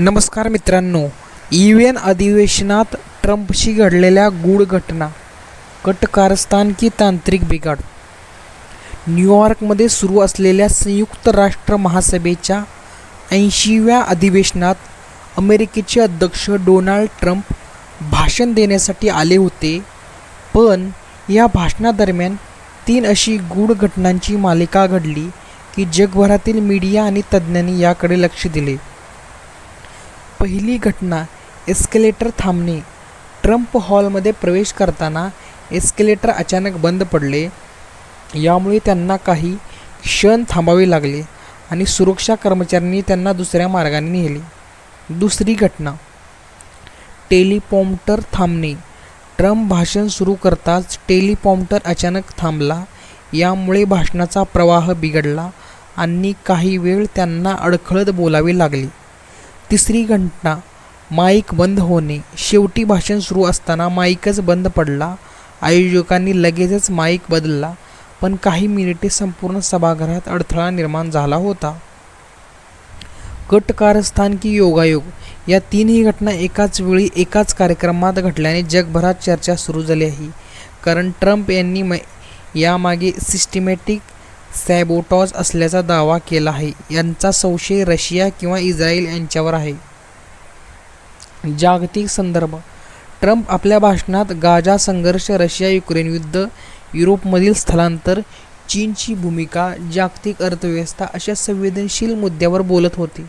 नमस्कार मित्रांनो you N अधिवेशनात ट्रम्पशी घडलेल्या गूढ घटना कट कारस्थान की तांत्रिक बिघाड. न्यूयॉर्कमध्ये सुरू असलेल्या संयुक्त राष्ट्र महासभेच्या ऐंशीव्या अधिवेशनात अमेरिकेचे अध्यक्ष डोनाल्ड ट्रम्प भाषण देण्यासाठी आले होते पण या भाषणादरम्यान तीन अशी गूढ घटनांची मालिका घडली की जगभरातील मीडिया आणि तज्ज्ञांनी याकडे लक्ष दिले. पहिली घटना एस्केलेटर थांबणे. ट्रम्प हॉलमध्ये प्रवेश करताना एस्केलेटर अचानक बंद पडले. यामुळे त्यांना काही क्षण थांबावे लागले आणि सुरक्षा कर्मचाऱ्यांनी त्यांना दुसऱ्या मार्गाने नेले. दुसरी घटना. टेलिपॉम्प्टर थांबणे. ट्रम्प भाषण सुरू करताच टेलिपॉम्प्टर अचानक थांबला. यामुळे भाषणाचा प्रवाह बिघडला आणि काही वेळ त्यांना अडखळत बोलावे लागले. तिसरी घटना. माईक बंद होणे. शेवटी भाषण सुरू असताना माईकच बंद पडला. आयोजकांनी लगेचच माईक बदलला. पण काही मिनिटे संपूर्ण सभागृहात अडथळा निर्माण झाला होता. कट कारस्थान की योगायोग? या तीनही घटना एकाच वेळी एकाच कार्यक्रमात घडल्याने जगभरात चर्चा सुरू झाली आहे. कारण ट्रम्प यांनी म यामागे सिस्टमॅटिक सॅबोटॉज असल्याचा दावा केला आहे. यांचा संशय रशिया किंवा इस्रायल यांच्यावर आहे. जागतिक संदर्भ. ट्रम्प आपल्या भाषणात गाजा संघर्ष रशिया युक्रेन युद्ध युरोपमधील स्थलांतर चीनची भूमिका जागतिक अर्थव्यवस्था अशा संवेदनशील मुद्द्यावर बोलत होते.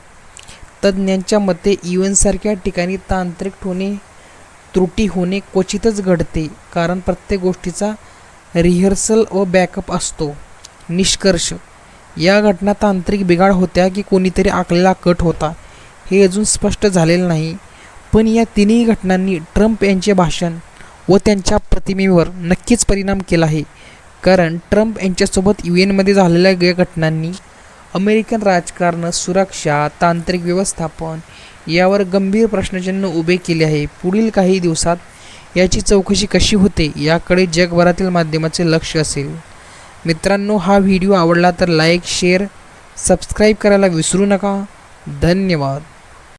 तज्ज्ञांच्या मते इव्हेंटसारख्या ठिकाणी तांत्रिक होणे त्रुटी होणे क्वचितच घडते कारण प्रत्येक गोष्टीचा रिहर्सल व बॅकअप असतो. निष्कर्ष. या घटना तांत्रिक बिघाड होत्या की कोणीतरी आखलेला कट होता. हे अजून स्पष्ट झालेलं नाही. पण या तिन्ही घटनांनी ट्रम्प यांचे भाषण व त्यांच्या प्रतिमेवर नक्कीच परिणाम केला आहे. कारण ट्रम्प यांच्यासोबत यू एनमध्ये झालेल्या या घटनांनी अमेरिकन राजकारण सुरक्षा तांत्रिक व्यवस्थापन यावर गंभीर प्रश्नचिन्ह उभे केले आहे. पुढील काही दिवसात याची चौकशी कशी होते याकडे जगभरातील माध्यमाचे लक्ष असेल. मित्रांनो हा व्हिडिओ आवडला तर लाईक शेअर सबस्क्राईब करायला विसरू नका. धन्यवाद.